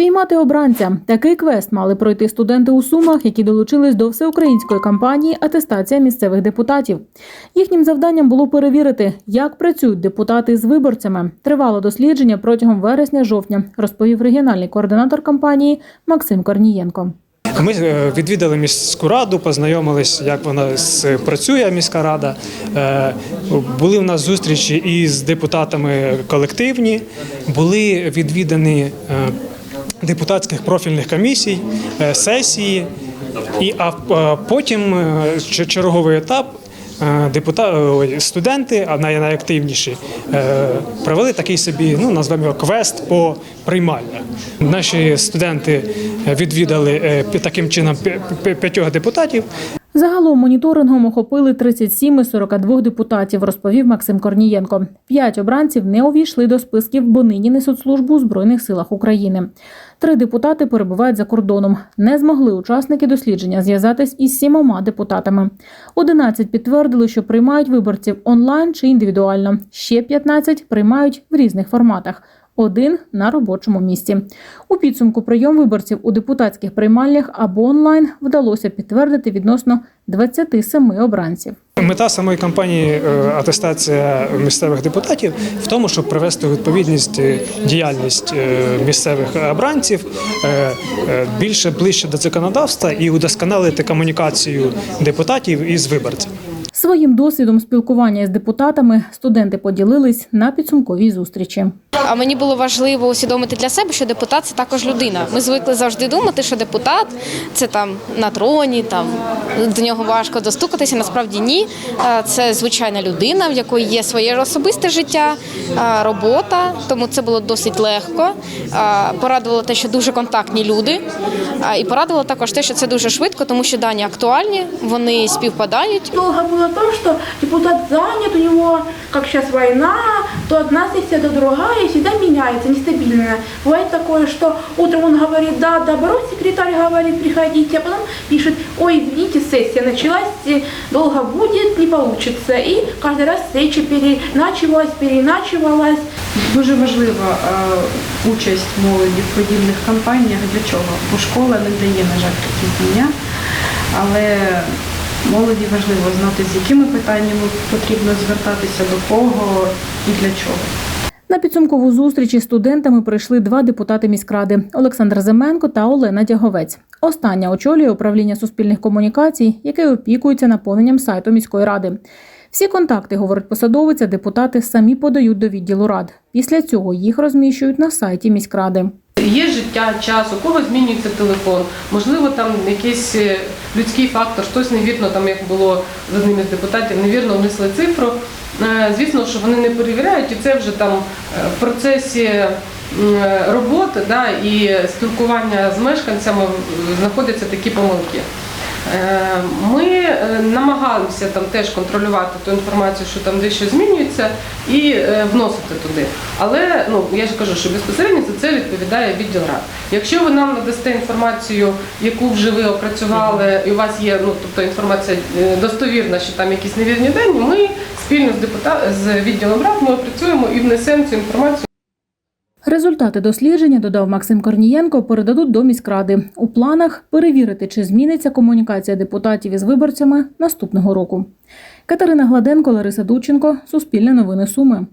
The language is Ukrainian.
Спіймати обранця. Такий квест мали пройти студенти у Сумах, які долучились до всеукраїнської кампанії Атестація місцевих депутатів. Їхнім завданням було перевірити, як працюють депутати з виборцями. Тривало дослідження протягом вересня-жовтня, розповів регіональний координатор кампанії Максим Корнієнко. Ми е, відвідали міську раду, познайомились, як вона працює міська рада. Е, Були в нас зустрічі із депутатами колективні, були відвідані е, депутатських профільних комісій, е, сесії. І а е, потім е, черговий етап. Депутати студенти, а най- найактивніші, провели такий собі, ну назвемо його квест по приймальнях. Наші студенти відвідали таким чином п'ятьох депутатів. Загалом моніторингом охопили 37 із 42 депутатів, розповів Максим Корнієнко. П'ять обранців не увійшли до списків, бо нині несуть службу у Збройних силах України. Три депутати перебувають за кордоном. Не змогли учасники дослідження зв'язатись із сімома депутатами. 11 підтвердили, що приймають виборців онлайн чи індивідуально. Ще 15 приймають в різних форматах. Один на робочому місці. У підсумку прийом виборців у депутатських приймальнях або онлайн вдалося підтвердити відносно 27 обранців. Мета самої кампанії е, атестація місцевих депутатів в тому, щоб привести відповідність е, діяльність е, місцевих обранців більше ближче до законодавства і удосконалити комунікацію депутатів із виборцями. Своїм досвідом спілкування із депутатами студенти поділились на підсумковій зустрічі. А мені було важливо усвідомити для себе, що депутат це також людина. Ми звикли завжди думати, що депутат це там на троні, там до нього важко достукатися. Насправді ні. Це звичайна людина, в якої є своє особисте життя, робота. Тому це було досить легко. Порадувало те, що дуже контактні люди. І порадувало також те, що це дуже швидко, тому що дані актуальні, вони співпадають. Долго было то, что депутат занят, у него, как сейчас война, то одна сессия, то другая, и всегда меняется, нестабильная. Бывает такое, что утром он говорит, да, добро, секретарь говорит, приходите, а потом пишет, ой, извините, сессия началась, э, долго будет, не получится. И каждый раз встреча переначивалась, переначивалась. Дуже важлива е, участь молоді в подібних кампаніях. Для чого? Бо школа не дає, на жаль, такі знання, але молоді важливо знати, з якими питаннями потрібно звертатися до кого і для чого. На підсумкову зустріч із студентами прийшли два депутати міськради Олександр Земенко та Олена Дяговець. Остання очолює управління суспільних комунікацій, яке опікується наповненням сайту міської ради. Всі контакти, говорить посадовиця, депутати самі подають до відділу рад. Після цього їх розміщують на сайті міськради. Є життя, час, у кого змінюється телефон, можливо, там якийсь е, людський фактор, щось невірно, там як було з одним із депутатів, невірно внесли цифру. Е, Звісно, що вони не перевіряють, і це вже там е, в процесі роботи да, і спілкування з мешканцями знаходяться такі помилки. Е, Ми е, намагаємося там теж контролювати ту інформацію, що там дещо змінюється, і е, вносити туди. Але ну я ж кажу, що безпосередньо за це відповідає відділ рад. Якщо ви нам надасте інформацію, яку вже ви опрацювали, і у вас є ну тобто інформація достовірна, що там якісь невірні дані, ми спільно з депутат з відділом рад ми опрацюємо і внесемо цю інформацію. Результати дослідження, додав Максим Корнієнко, передадуть до міськради. У планах перевірити, чи зміниться комунікація депутатів із виборцями наступного року. Катерина Гладенко, Лариса Дученко, Суспільне новини Суми.